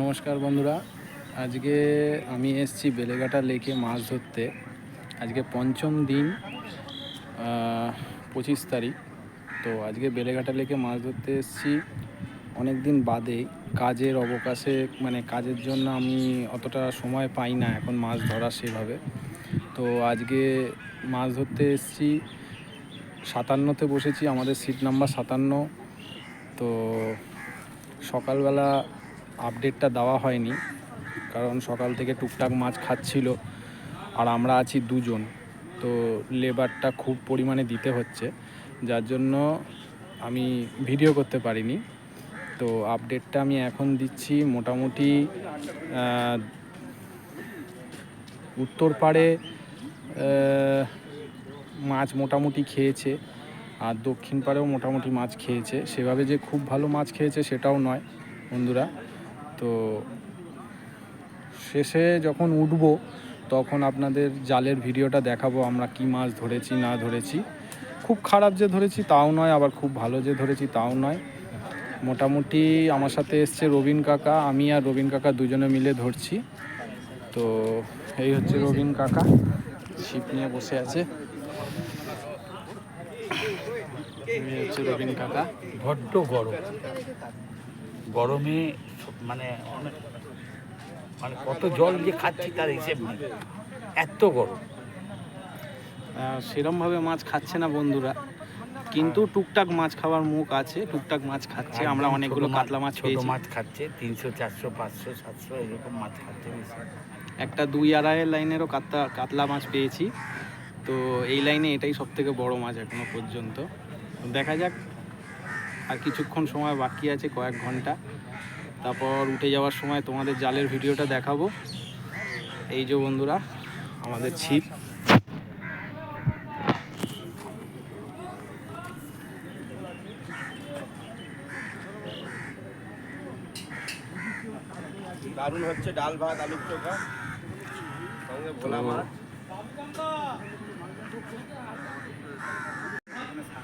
নমস্কার বন্ধুরা। আজকে আমি এসেছি বেলেঘাটা লেকে মাছ ধরতে। আজকে পঞ্চম দিন পঁচিশ তারিখ। তো আজকে বেলেঘাটা লেকে মাছ ধরতে এসেছি। অনেক দিন বাদে কাজের অবকাশে মানে কাজের জন্য আমি অতটা সময় পাই না এখন মাছ ধরা সেভাবে। তো আজকে মাছ ধরতে এসেছি। সাতান্নতে বসেছি, আমাদের সিট নাম্বার সাতান্ন। তো সকালবেলা আপডেটটা দেওয়া হয়নি, কারণ সকাল থেকে টুকটাক মাছ খাচ্ছিল আর আমরা আছি দুজন, তো লেবারটা খুব পরিমাণে দিতে হচ্ছে, যার জন্য আমি ভিডিও করতে পারিনি। তো আপডেটটা আমি এখন দিচ্ছি মোটামুটি উত্তর পাড়ে মাছ মোটামুটি খেয়েছে। আর দক্ষিণ পাড়েও মোটামুটি মাছ খেয়েছে। সেভাবে যে খুব ভালো মাছ খেয়েছে সেটাও নয় বন্ধুরা। তো শেষে যখন উঠবো, তখন আপনাদের জালের ভিডিওটা দেখাবো আমরা কি মাছ ধরেছি, না ধরেছি। খুব খারাপ যে ধরেছি তাও নয়, আবার খুব ভালো যে ধরেছি তাও নয়। মোটামুটি আমার সাথে এসছে রবিন কাকা, আমি আর রবিন কাকা দুজনে মিলে ধরছি। তো এই হচ্ছে রবিন কাকা, ছিপ নিয়ে বসে আছে। হচ্ছে রবিন কাকা। বড্ড গরম। গরমে মানে অনেক মানে কত জল যে খাচ্ছি তার হিসেব নেই। এত গরম। সেরমভাবে মাছ খাচ্ছে না বন্ধুরা। কিন্তু টুকটাক মাছ খাওয়ার মুখ আছে টুকটাক মাছ খাচ্ছে। আমরা অনেকগুলো কাতলা মাছ ছোট মাছ খাচ্ছে তিনশো চারশো পাঁচশো সাতশো এরকম মাছ খাচ্ছে একটা দুই আড়াই লাইনেরও কাতলা কাতলা মাছ পেয়েছি। তো এই লাইনে এটাই সব থেকে বড় মাছ এখনও পর্যন্ত। দেখা যাক। আর কিছুক্ষণ সময় বাকি আছে কয়েক ঘণ্টা। তারপর উঠে যাওয়ার সময় তোমাদের জালের ভিডিওটা দেখাবো। এই যে বন্ধুরা আমাদের ছিপ। দারুণ হচ্ছে ডাল ভাত আলুর চোখা। সঙ্গে ভোলা মাছ।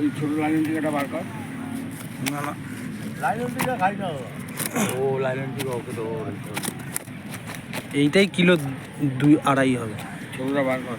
ওই ছোটো লাইন টিকাটা বার কর। লাইন টিকা খাই না ও লাইন টিকা ওকে তো এইটাই কিলো দুই আড়াই হবে। ছোটটা বার কর।